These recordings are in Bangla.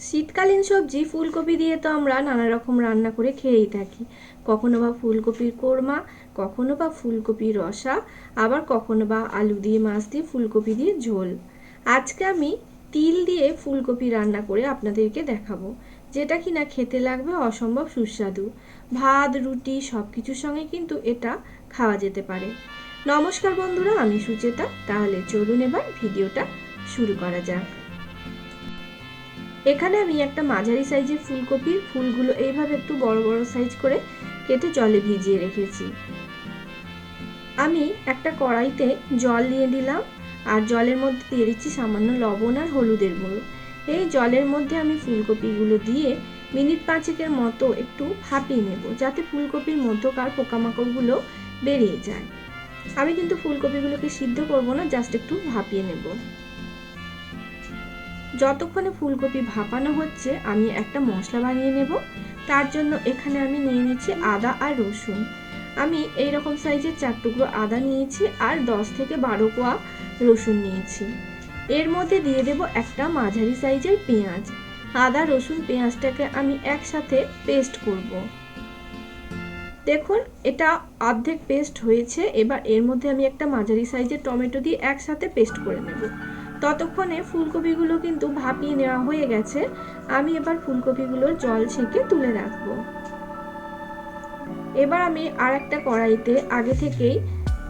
শীতকালীন সবজি ফুলকপি দিয়ে তো আমরা নানা রকম রান্না করে খেয়েই থাকি। কখনো বা ফুলকপির কোরমা, কখনো বা ফুলকপির রসা, আবার কখনো বা আলু দিয়ে মাছ দিয়ে ফুলকপি দিয়ে ঝোল। আজকে আমি তিল দিয়ে ফুলকপি রান্না করে আপনাদেরকে দেখাবো, যেটা কিনা খেতে লাগবে অসম্ভব সুস্বাদু। ভাত, রুটি সব কিছুর সঙ্গে কিন্তু এটা খাওয়া যেতে পারে। নমস্কার বন্ধুরা, আমি সুচেতা। তাহলে চলুন এবার ভিডিওটা শুরু করা যাক। এখানে আমি একটা মাঝারি সাইজের ফুলকপির ফুলগুলো এইভাবে একটু বড় বড় সাইজ করে কেটে জলে ভিজিয়ে রেখেছি। আমি একটা কড়াইতে জল দিয়ে দিলাম, আর জলের মধ্যে দিয়ে দিচ্ছি সামান্য লবণ আর হলুদের গুঁড়ো। এই জলের মধ্যে আমি ফুলকপিগুলো দিয়ে মিনিট পাঁচেকের মতো একটু ভাপিয়ে নেব, যাতে ফুলকপির মধ্যকার পোকামাকড়গুলো বেরিয়ে যায়। আমি কিন্তু ফুলকপিগুলোকে সিদ্ধ করব না, জাস্ট একটু ভাপিয়ে নেব। যতক্ষণে ফুলকপি ভাপানো হচ্ছে, আমি একটা মশলা বানিয়ে নেব। তার জন্য এখানে আমি নিয়ে নিচ্ছি আদা আর রসুন। আমি এই রকম সাইজের চার টুকরো আদা নিয়েছি আর দশ থেকে বারো কোয়া রসুন নিয়েছি। এর মধ্যে দিয়ে দেব একটা মাঝারি সাইজের পেঁয়াজ। আদা, রসুন, পেঁয়াজটাকে আমি একসাথে পেস্ট করব। দেখুন, এটা অর্ধেক পেস্ট হয়েছে। এবার এর মধ্যে আমি একটা মাঝারি সাইজের টমেটো দিয়ে একসাথে পেস্ট করে নেব। ততক্ষণে ফুলকপিগুলো কিন্তু ভাপিয়ে নেওয়া হয়ে গেছে। আমি এবার ফুলকপিগুলোর জল ছেঁকে তুলে রাখব। এবার আমি আর একটা কড়াইতে আগে থেকেই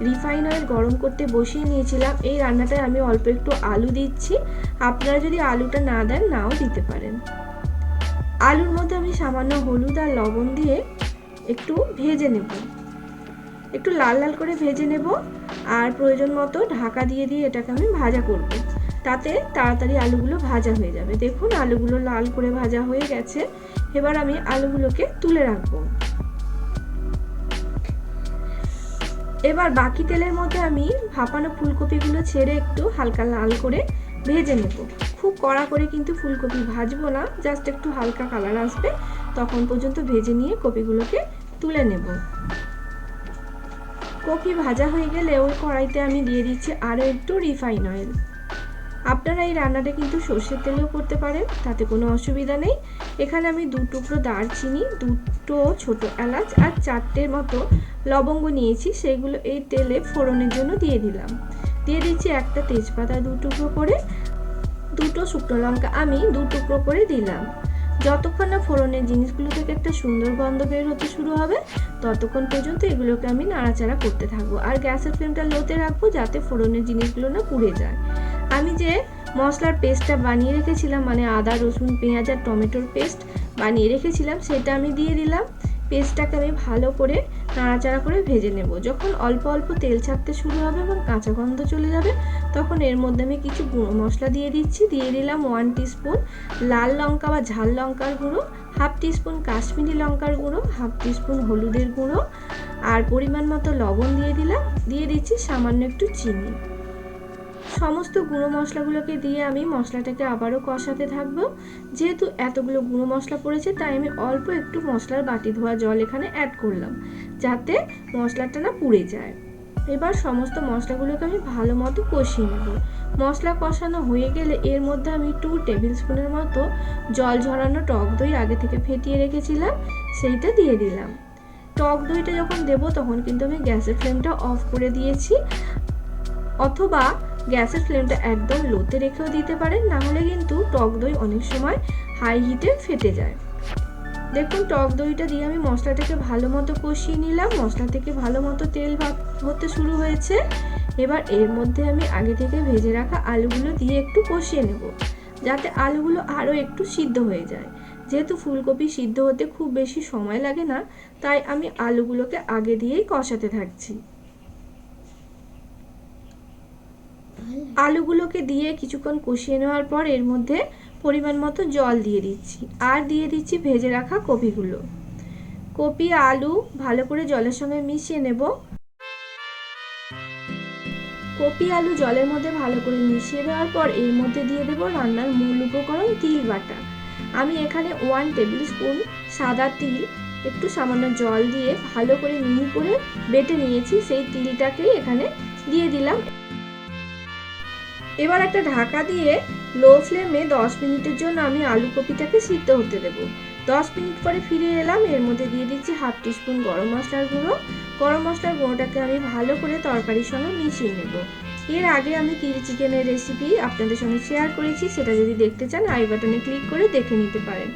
রিফাইন অয়েল গরম করতে বসিয়ে নিয়েছিলাম। এই রান্নাটায় আমি অল্প একটু আলু দিচ্ছি। আপনারা যদি আলুটা না দেন, নাও দিতে পারেন। আলুর মধ্যে আমি সামান্য হলুদ আর লবণ দিয়ে একটু ভেজে নেব। একটু লাল লাল করে ভেজে নেব। আর প্রয়োজন মতো ঢাকা দিয়ে দিয়ে এটাকে আমি ভাজা করব। তাতে তাড়াতাড়ি আলুগুলো ভাজা হয়ে যাবে। দেখুন, আলুগুলো লাল করে ভাজা হয়ে গেছে। এবার আমি আলুগুলোকে তুলে রাখব। এবার বাকি তেলের মধ্যে আমি ভাপানো ফুলকপিগুলো ছেড়ে একটু হালকা লাল করে ভেজে নেব। খুব কড়া করে কিন্তু ফুলকপি ভাজবো না, জাস্ট একটু হালকা কালার আসবে। তখন পর্যন্ত ভেজে নিয়ে কপিগুলোকে তুলে নেব। কপি ভাজা হয়ে গেলে ওই কড়াইতে আমি দিয়ে দিচ্ছি আরও একটু রিফাইন অয়েল আপনারা এই রান্নাটা কিন্তু সর্ষের তেলেও করতে পারেন, তাতে কোনো অসুবিধা নেই। এখানে আমি দু টুকরো দারচিনি, দুটো ছোট এলাচ আর চারটের মতো লবঙ্গ নিয়েছি, সেগুলো এই তেলে ফোড়নের জন্য দিয়ে দিলাম। দিয়ে দিচ্ছি একটা তেজপাতা দু টুকরো করে, দুটো শুকনো লঙ্কা আমি দু টুকরো করে দিলাম। যতক্ষণ না ফোড়নের জিনিসগুলো থেকে একটা সুন্দর গন্ধ বের হতে শুরু হবে, ততক্ষণ পর্যন্ত এগুলোকে আমি নাড়াচাড়া করতে থাকব। আর গ্যাসের ফ্লেমটা লোতে রাখব যাতে ফোড়নের জিনিসগুলো না পুড়ে যায়। আমি যে মশলার পেস্টটা বানিয়ে রেখেছিলাম মানে আদা, রসুন, পেঁয়াজ আর টমেটোর পেস্ট বানিয়ে রেখেছিলাম, সেটা আমি দিয়ে দিলাম। পেস্টটাকে আমি ভালো করে নাড়াচাড়া করে ভেজে নেব। যখন অল্প অল্প তেল ছাড়তে শুরু হবে এবং কাঁচা গন্ধ চলে যাবে, তখন এর মধ্যে আমি কিছু গুঁড়ো মশলা দিয়ে দিচ্ছি। দিয়ে দিলাম ওয়ান টিস্পুন লাল লঙ্কা বা ঝাল লঙ্কার গুঁড়ো হাফ টিস্পুন কাশ্মীরি লঙ্কার গুঁড়ো হাফ টিস্পুন হলুদের গুঁড়ো, আর পরিমাণ মতো লবণ দিয়ে দিলাম। দিয়ে দিচ্ছি সামান্য একটু চিনি। সমস্ত গুঁড়ো মশলাগুলোকে দিয়ে আমি মশলাটাকে আবারও কষাতে থাকব। যেহেতু এতগুলো গুঁড়ো মশলা পড়েছে, তাই আমি অল্প একটু মশলার বাটি ধোয়া জল এখানে অ্যাড করলাম, যাতে মশলাটা না পুড়ে যায়। এবার সমস্ত মশলাগুলোকে আমি ভালো মতো কষিয়ে নেব। মশলা কষানো হয়ে গেলে এর মধ্যে আমি টু টেবিল স্পুনের মতো জল ঝরানো টক দই আগে থেকে ফেটিয়ে রেখেছিলাম, সেইটা দিয়ে দিলাম। টক দইটা যখন দেব, তখন কিন্তু আমি গ্যাসের ফ্লেমটা অফ করে দিয়েছি, অথবা গ্যাসের ফ্লেমটা একদম লোতে রেখেও দিতে পারেন, না হলে কিন্তু টক দই অনেক সময় হাই হিটে ফেটে যায়। দেখুন, টক দইটা দিয়ে আমি মশলাটাকে ভালো মতো কষিয়ে নিলাম। মশলা থেকে ভালো মতো তেল হতে শুরু হয়েছে। এবার এর মধ্যে আমি আগে থেকে ভেজে রাখা আলুগুলো দিয়ে একটু কষিয়ে নেব, যাতে আলুগুলো আরও একটু সিদ্ধ হয়ে যায়। যেহেতু ফুলকপি সিদ্ধ হতে খুব বেশি সময় লাগে না, তাই আমি আলুগুলোকে আগে দিয়েই কষাতে থাকছি। আলুগুলোকে দিয়ে কিছুক্ষণ কষিয়ে নেওয়ার পর এর মধ্যে পরিমাণ মতো জল দিয়ে দিচ্ছি। আর দিয়ে দিচ্ছি ভেজে রাখা কপিগুলো। কপি, আলু ভালো করে জলের সঙ্গে মিশিয়ে নেব। কপি, আলু জলের মধ্যে ভালো করে মিশিয়ে দেওয়ার পর এর মধ্যে দিয়ে দেব রান্নার মূল উপকরণ তিল বাটা। আমি এখানে ওয়ান টেবিল স্পুন সাদা তিল, একটু সামান্য জল দিয়ে ভালো করে মিহি করে বেটে নিয়েছি। সেই তিলটাকেই এখানে দিয়ে দিলাম। এবার একটা ঢাকা দিয়ে লো ফ্লেমে দশ মিনিটের জন্য আমি আলু কপিটাকে সিদ্ধ হতে দেবো। দশ মিনিট পরে ফিরে এলাম, এর মধ্যে দিয়ে দিচ্ছি হাফ টিস্পুন গরম মশলার গুঁড়ো। গরম মশলার গুঁড়োটাকে আমি ভালো করে তরকারির সঙ্গে মিশিয়ে নেব। এর আগে আমি চিলি চিকেনের রেসিপি আপনাদের সঙ্গে শেয়ার করেছি, সেটা যদি দেখতে চান, আই বাটনে ক্লিক করে দেখে নিতে পারেন।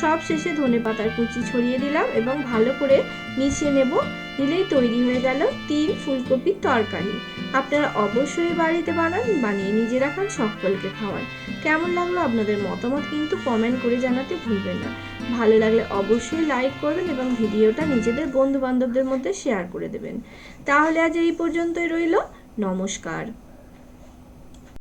সব শেষে ধনে পাতার কুচি ছড়িয়ে দিলাম এবং ভালো করে মিশিয়ে নেব। দিলেই তৈরি হয়ে গেল তিন ফুলকপির তরকারি। আপনারা অবশ্যই বাড়িতে বানান, বানিয়ে নিজে রাখান সকলকে খাওয়ান। কেমন লাগল আপনাদের মতামত কিন্তু কমেন্ট করে জানাতে ভুলবেন না। ভালো লাগলে অবশ্যই লাইক করবেন এবং ভিডিওটা নিজেদের বন্ধু বান্ধবদের মধ্যে শেয়ার করে দেবেন। তাহলে আজ এই পর্যন্তই রইল। নমস্কার।